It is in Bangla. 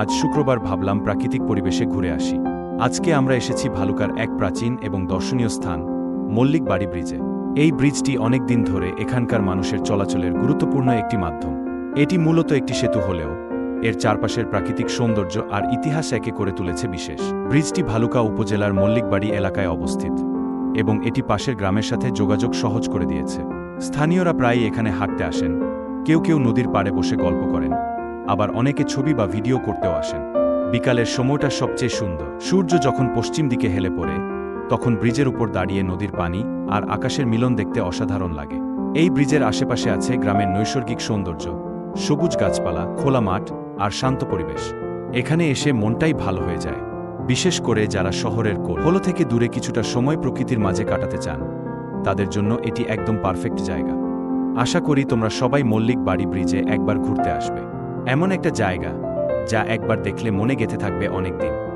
আজ শুক্রবার ভাবলাম প্রাকৃতিক পরিবেশে ঘুরে আসি। আজকে আমরা এসেছি ভালুকার এক প্রাচীন এবং দর্শনীয় স্থান, মল্লিক বাড়ি ব্রিজে। এই ব্রিজটি অনেক দিন ধরে এখানকার মানুষের চলাচলের গুরুত্বপূর্ণ একটি মাধ্যম। এটি মূলত একটি সেতু হলেও এর চারপাশের প্রাকৃতিক সৌন্দর্য আর ইতিহাস একে করে তুলেছে বিশেষ। ব্রিজটি ভালুকা উপজেলার মল্লিকবাড়ি এলাকায় অবস্থিত এবং এটি পাশের গ্রামের সাথে যোগাযোগ সহজ করে দিয়েছে। স্থানীয়রা প্রায়ই এখানে হাঁটতে আসেন, কেউ কেউ নদীর পাড়ে বসে গল্প করেন। আবার অনেকে ছবি বা ভিডিও করতেও আসেন। বিকালের সময়টা সবচেয়ে সুন্দর। সূর্য যখন পশ্চিম দিকে হেলে পড়ে, তখন ব্রিজের উপর দাঁড়িয়ে নদীর পানি আর আকাশের মিলন দেখতে অসাধারণ লাগে। এই ব্রিজের আশেপাশে আছে গ্রামের নৈসর্গিক সৌন্দর্য, সবুজ গাছপালা, খোলা মাঠ আর শান্ত পরিবেশ। এখানে এসে মনটাই ভালো হয়ে যায়, বিশেষ করে যারা শহরের কোল। হলো থেকে দূরে কিছুটা সময় প্রকৃতির মাঝে কাটাতে চান, তাদের জন্য এটি একদম পারফেক্ট জায়গা। আশা করি তোমরা সবাই মল্লিক বাড়ি ব্রিজে একবার ঘুরতে আসবে। এমন একটা জায়গা যা একবার দেখলে মনে গেঁথে থাকবে অনেকদিন।